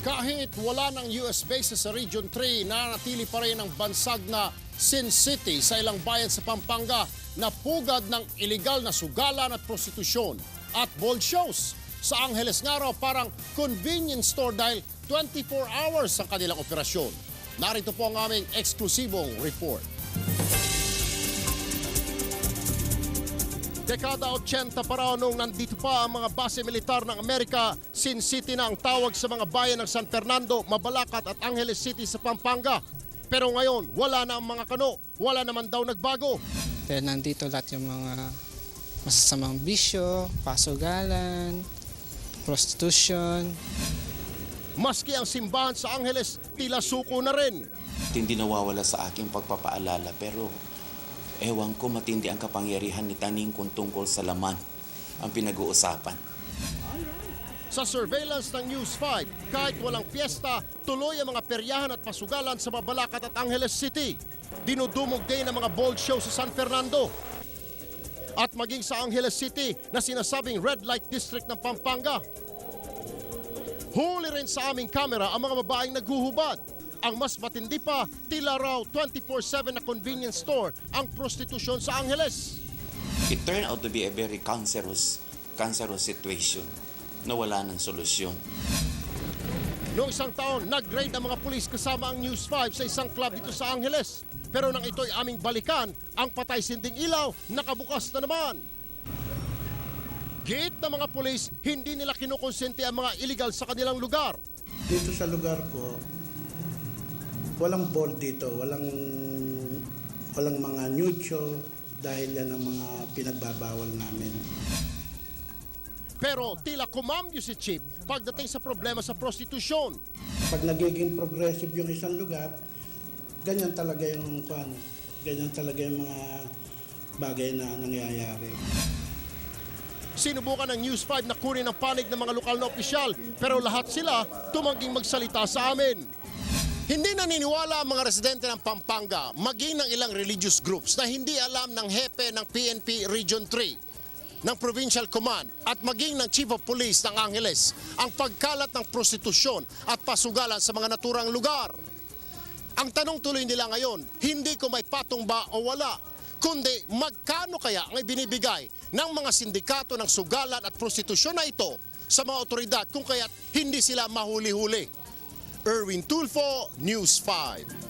Kahit wala ng US bases sa Region 3, nanatili pa rin ang bansag na Sin City sa ilang bayan sa Pampanga na pugad ng iligal na sugalan at prostitusyon at ball shows. Sa Angeles nga raw parang convenience store dahil 24 hours ang kanilang operasyon. Narito po ang aming eksklusibong report. Dekada 80 pa raw nung nandito pa ang mga base militar ng Amerika, Sin City na ang tawag sa mga bayan ng San Fernando, Mabalacat at Angeles City sa Pampanga. Pero ngayon, wala na ang mga kano, wala naman daw nagbago. Dahil nandito lahat yung mga masasamang bisyo, pasugalan, prostitution. Maski ang simbahan sa Angeles, tila suko na rin. Hindi nawawala sa aking pagpapaalala pero ewan ko matindi ang kapangyarihan ni Taning kung tungkol sa laman ang pinag-uusapan. Sa surveillance ng News 5, kahit walang fiesta, tuloy ang mga peryahan at pasugalan sa Mabalacat at Angeles City. Dinudumog din ang mga bold show sa San Fernando. At maging sa Angeles City na sinasabing red light district ng Pampanga. Huli rin sa aming kamera ang mga babaeng naghuhubad. Ang mas matindi pa, tila raw 24-7 na convenience store ang prostitusyon sa Angeles. It turned out to be a very cancerous, cancerous situation na wala ng solusyon. Noong isang taon, nag-raid ang mga pulis kasama ang News 5 sa isang club dito sa Angeles. Pero nang ito'y aming balikan, ang patay sinding ilaw nakabukas na naman. Gate ng mga pulis, hindi nila kinukonsente ang mga illegal sa kanilang lugar. Dito sa lugar ko, walang ball dito, walang walang mga nude show dahil yan ang mga pinagbabawal namin. Pero tila kumambyo si Chip pagdating sa problema sa prostitusyon. Pag nagiging progressive yung isang lugar, ganyan talaga yung kwan, ganyan talaga yung mga bagay na nangyayari. Sinubukan ng News 5 na kunin ang panig ng mga lokal na opisyal pero lahat sila tumangging magsalita sa amin. Hindi naniniwala ang mga residente ng Pampanga maging ng ilang religious groups na hindi alam ng hepe ng PNP Region 3 ng Provincial Command at maging ng Chief of Police ng Angeles ang pagkalat ng prostitusyon at pasugalan sa mga naturang lugar. Ang tanong tuloy nila ngayon, hindi ko may patong ba o wala, kundi magkano kaya ang ibinibigay ng mga sindikato ng sugalan at prostitusyon na ito sa mga otoridad kung kaya't hindi sila mahuli-huli. Erwin Tulfo, News 5.